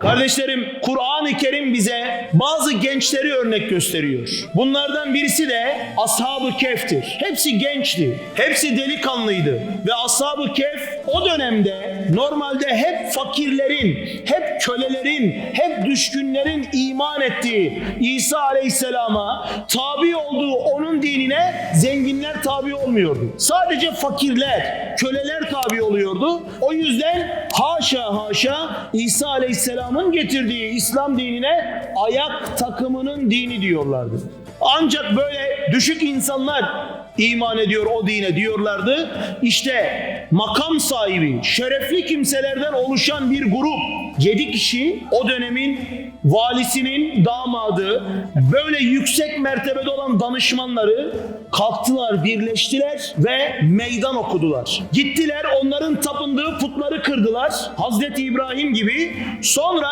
Kardeşlerim Kur'an-ı Kerim bize bazı gençleri örnek gösteriyor. Bunlardan birisi de Ashab-ı Kehf'tir. Hepsi gençti. Hepsi delikanlıydı. Ve Ashab-ı Kehf o dönemde normalde hep fakirlerin, hep kölelerin, hep düşkünlerin iman ettiği İsa Aleyhisselam'a tabi olduğu onun dinine zenginler tabi olmuyordu. Sadece fakirler, köleler tabi oluyordu. O yüzden haşa haşa İsa Aleyhisselam'ın getirdiği İslam dinine ayak takımının dini diyorlardı. Ancak böyle düşük insanlar iman ediyor o dine diyorlardı. İşte makam sahibi, şerefli kimselerden oluşan bir grup, yedi kişi o dönemin valisinin damadı, böyle yüksek mertebede olan danışmanları kalktılar, birleştiler ve meydan okudular. Gittiler onların tapındığı putları kırdılar. Hazreti İbrahim gibi. Sonra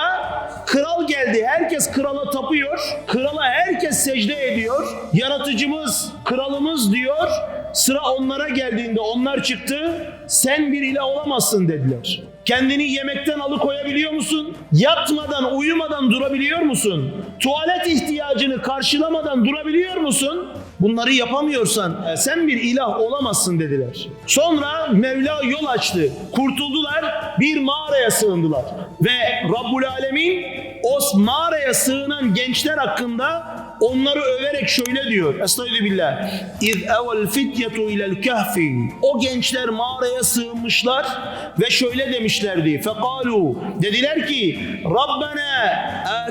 kral geldi. Herkes krala tapıyor. Krala herkes secde ediyor. Yaratıcımız, kralımız diyor. Sıra onlara geldiğinde onlar çıktı. Sen bir ilah olamazsın dediler. Kendini yemekten alıkoyabiliyor musun? Yatmadan, uyumadan durabiliyor musun? Tuvalet ihtiyacını karşılamadan durabiliyor musun? Bunları yapamıyorsan e, sen bir ilah olamazsın dediler. Sonra Mevla yol açtı. Kurtuldular, bir mağaraya sığındılar. Ve Rabbul Alemin o mağaraya sığınan gençler hakkında onları överek şöyle diyor. Estağfirullah. İz evel fityetu ilel kahfi. O gençler mağaraya sığınmışlar ve şöyle demişlerdi. Fekalu. Dediler ki Rabbena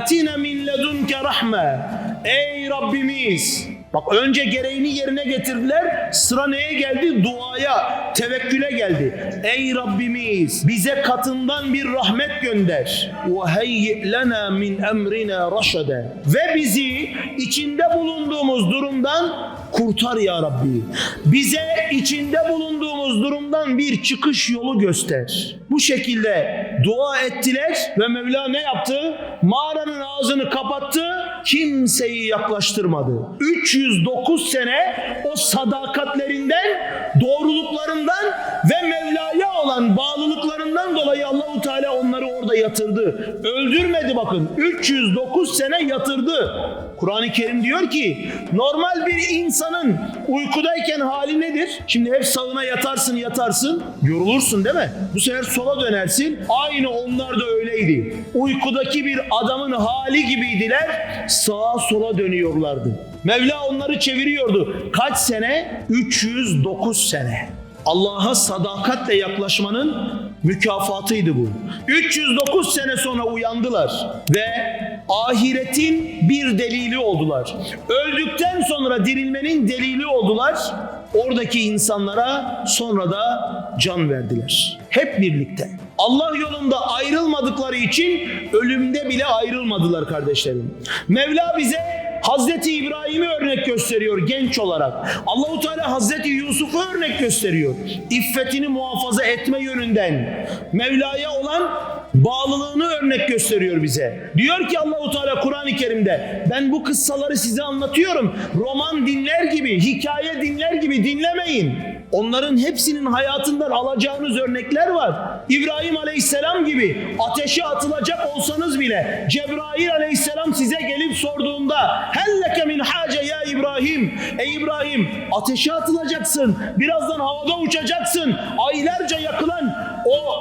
atina min ledunke rahme. Ey Rabbimiz Bak önce gereğini yerine getirdiler. Sıra neye geldi? Duaya, tevekküle geldi. Ey Rabbimiz bize katından bir rahmet gönder. Heyyi lena min emrina raşade. Ve bizi içinde bulunduğumuz durumdan kurtar ya Rabbi. Bize içinde bulunduğumuz durumdan bir çıkış yolu göster. Bu şekilde dua ettiler ve Mevla ne yaptı? Mağaranın ağzını kapattı. Kimseyi yaklaştırmadı. 309 sene o sadakatlerinden, olan bağlılıklarından dolayı Allahu Teala onları orada yatırdı. Öldürmedi bakın. 309 sene yatırdı. Kur'an-ı Kerim diyor ki normal bir insanın uykudayken hali nedir? Şimdi hep sağına yatarsın yatarsın yorulursun değil mi? Bu sefer sola dönersin. Aynı onlar da öyleydi. Uykudaki bir adamın hali gibiydiler. Sağa sola dönüyorlardı. Mevla onları çeviriyordu. Kaç sene? 309 sene. Allah'a sadakatle yaklaşmanın mükafatıydı bu. 309 sene sonra uyandılar ve ahiretin bir delili oldular. Öldükten sonra dirilmenin delili oldular. Oradaki insanlara sonra da can verdiler. Hep birlikte. Allah yolunda ayrılmadıkları için ölümde bile ayrılmadılar kardeşlerim. Mevla bize Hazreti İbrahim'i örnek gösteriyor genç olarak. Allahu Teala Hazreti Yusuf'u örnek gösteriyor. İffetini muhafaza etme yönünden. Mevla'ya olan bağlılığını örnek gösteriyor bize. Diyor ki Allahu Teala Kur'an-ı Kerim'de ben bu kıssaları size anlatıyorum. Roman dinler gibi, hikaye dinler gibi dinlemeyin. Onların hepsinin hayatından alacağınız örnekler var. İbrahim Aleyhisselam gibi ateşe atılacak olsanız bile Cebrail Aleyhisselam size gelip sorduğunda helleke min hace ya İbrahim Ey İbrahim ateşe atılacaksın. Birazdan havada uçacaksın. Aylarca yakılan o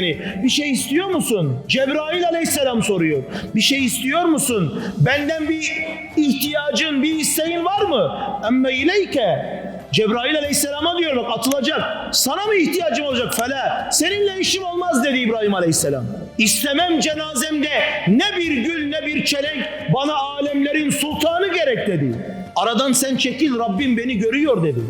seni. Bir şey istiyor musun? Cebrail aleyhisselam soruyor. Bir şey istiyor musun? Benden bir ihtiyacın, bir isteğin var mı? Emme ileyke. Cebrail aleyhisselama diyor bak atılacak. Sana mı ihtiyacım olacak? Fela. Seninle işim olmaz dedi İbrahim aleyhisselam. İstemem cenazemde ne bir gül ne bir çelenk bana alemlerin sultanı gerek dedi. Aradan sen çekil Rabbim beni görüyor dedi.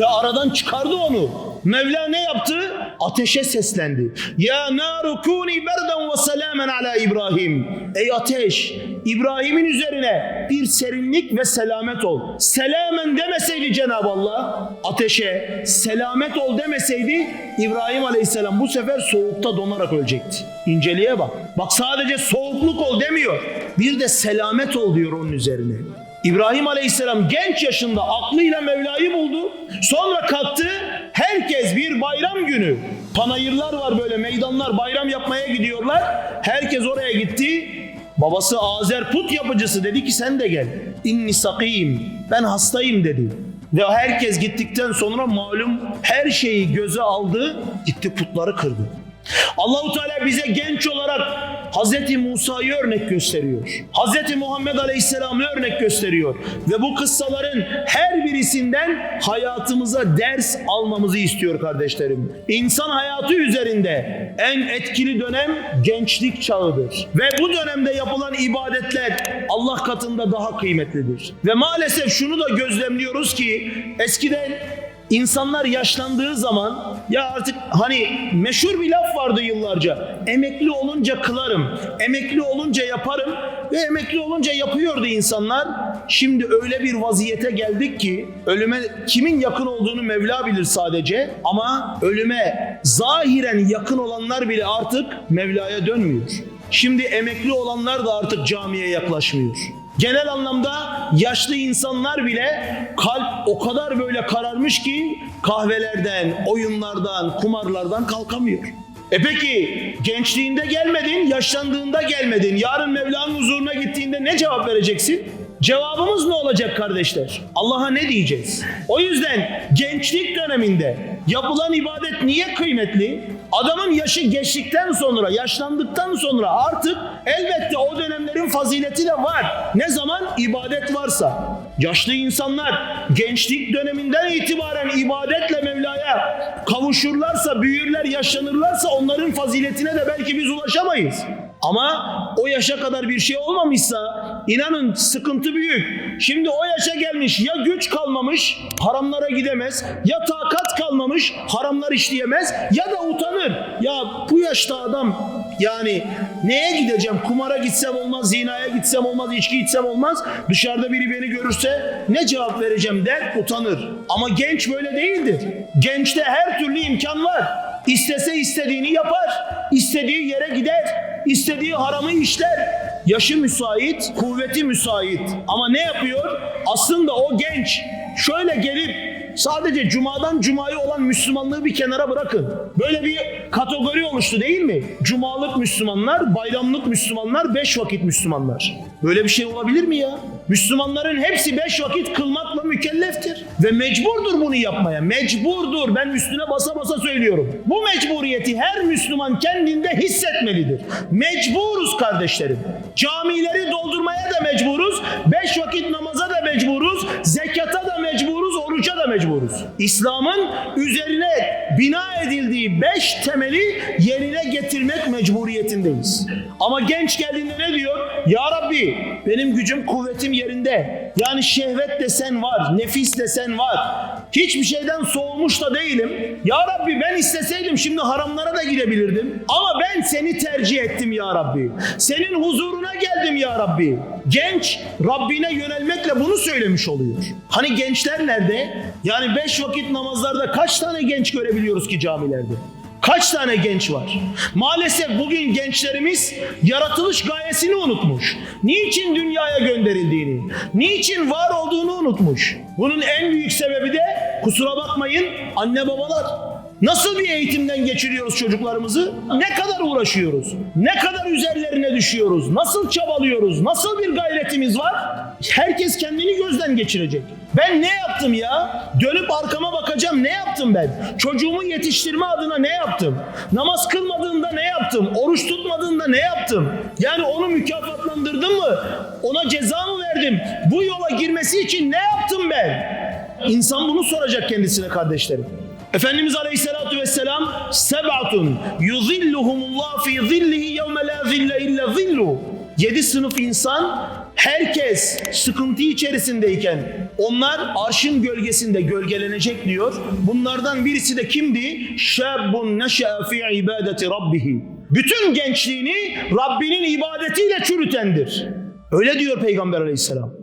Ve aradan çıkardı onu. Mevla ne yaptı? Ateşe seslendi. Ya naru kuni berden ve selamen ala İbrahim. Ey ateş, İbrahim'in üzerine bir serinlik ve selamet ol. Selamen demeseydi Cenab-ı Allah ateşe selamet ol demeseydi İbrahim Aleyhisselam bu sefer soğukta donarak ölecekti. İnceliğe bak. Bak sadece soğukluk ol demiyor. Bir de selamet ol diyor onun üzerine. İbrahim Aleyhisselam genç yaşında aklıyla Mevla'yı buldu. Sonra kalktı Herkes bir bayram günü. Panayırlar var böyle meydanlar bayram yapmaya gidiyorlar. Herkes oraya gitti. Babası Azer put yapıcısı dedi ki sen de gel. İnni sakiyim. Ben hastayım dedi. Ve herkes gittikten sonra malum her şeyi göze aldı. Gitti putları kırdı. Allahu Teala bize genç olarak Hazreti Musa'yı örnek gösteriyor. Hazreti Muhammed Aleyhisselam'ı örnek gösteriyor. Ve bu kıssaların her birisinden hayatımıza ders almamızı istiyor kardeşlerim. İnsan hayatı üzerinde en etkili dönem gençlik çağıdır. Ve bu dönemde yapılan ibadetler Allah katında daha kıymetlidir. Ve maalesef şunu da gözlemliyoruz ki eskiden İnsanlar yaşlandığı zaman ya artık hani meşhur bir laf vardı yıllarca. Emekli olunca kılarım, emekli olunca yaparım ve emekli olunca yapıyordu insanlar. Şimdi öyle bir vaziyete geldik ki ölüme kimin yakın olduğunu Mevla bilir sadece ama ölüme zahiren yakın olanlar bile artık Mevla'ya dönmüyor. Şimdi emekli olanlar da artık camiye yaklaşmıyor. Genel anlamda yaşlı insanlar bile kalp o kadar böyle kararmış ki kahvelerden, oyunlardan, kumarlardan kalkamıyor. E peki gençliğinde gelmedin, yaşlandığında gelmedin. Yarın Mevla'nın huzuruna gittiğinde ne cevap vereceksin? Cevabımız ne olacak kardeşler? Allah'a ne diyeceğiz? O yüzden gençlik döneminde yapılan ibadet niye kıymetli? Adamın yaşı geçtikten sonra, yaşlandıktan sonra artık elbette o dönemlerin fazileti de var. Ne zaman? ibadet varsa. Yaşlı insanlar gençlik döneminden itibaren ibadetle Mevla'ya kavuşurlarsa, büyürler, yaşlanırlarsa onların faziletine de belki biz ulaşamayız. Ama o yaşa kadar bir şey olmamışsa inanın sıkıntı büyük. Şimdi o yaşa gelmiş ya güç kalmamış haramlara gidemez ya takat kalmamış haramlar işleyemez ya da utanır. Ya bu yaşta adam yani neye gideceğim? Kumara gitsem olmaz, zinaya gitsem olmaz, içki içsem olmaz. Dışarıda biri beni görürse ne cevap vereceğim der, utanır. Ama genç böyle değildir. Gençte her türlü imkan var. İstese istediğini yapar, istediği yere gider, istediği haramı işler. Yaşı müsait, kuvveti müsait. Ama ne yapıyor? Aslında o genç şöyle gelip Sadece cumadan cumaya olan Müslümanlığı bir kenara bırakın. Böyle bir kategori oluştu değil mi? Cumalık Müslümanlar, bayramlık Müslümanlar, beş vakit Müslümanlar. Böyle bir şey olabilir mi ya? Müslümanların hepsi beş vakit kılmakla mükelleftir. Ve mecburdur bunu yapmaya. Mecburdur. Ben üstüne basa basa söylüyorum. Bu mecburiyeti her Müslüman kendinde hissetmelidir. Mecburuz kardeşlerim. Camileri doldurmaya da mecburuz. Beş vakit namaza da mecburuz. Mecburuz. İslam'ın üzerine bina edildiği beş temeli yerine getirmek mecburiyetindeyiz. Ama genç geldiğinde ne diyor? Ya Rabbi benim gücüm kuvvetim yerinde. Yani şehvet desen var, nefis desen var. Hiçbir şeyden soğumuş da değilim. Ya Rabbi ben isteseydim şimdi haramlara da girebilirdim. Ama ben seni tercih ettim ya Rabbi. Senin huzuruna geldim ya Rabbi. Genç Rabbine yönelmekle bunu söylemiş oluyor. Hani gençler nerede? Yani beş vakit namazlarda kaç tane genç görebiliyoruz ki camilerde? Kaç tane genç var? Maalesef bugün gençlerimiz yaratılış gayesini unutmuş. Niçin dünyaya gönderildiğini, niçin var olduğunu unutmuş. Bunun en büyük sebebi de kusura bakmayın anne babalar. Nasıl bir eğitimden geçiriyoruz çocuklarımızı? Ne kadar uğraşıyoruz? Ne kadar üzerlerine düşüyoruz? Nasıl çabalıyoruz? Nasıl bir gayretimiz var? Herkes kendini gözden geçirecek. Ben ne yaptım ya? Dönüp arkama bakacağım ne yaptım ben? Çocuğumu yetiştirme adına ne yaptım? Namaz kılmadığında ne yaptım? Oruç tutmadığında ne yaptım? Yani onu mükafatlandırdım mı? Ona ceza mı verdim? Bu yola girmesi için ne yaptım ben? İnsan bunu soracak kendisine kardeşlerim. Efendimiz Aleyhisselatü Vesselam Seb'atun yuzilluhumullah fi zillihi yevme la zille illa zillu Yedi sınıf insan herkes sıkıntı içerisindeyken onlar arşın gölgesinde gölgelenecek diyor. Bunlardan birisi de kimdi? Şabun neşe'e fi ibadeti rabbihi. Bütün gençliğini Rabbinin ibadetiyle çürütendir. Öyle diyor Peygamber Aleyhisselam.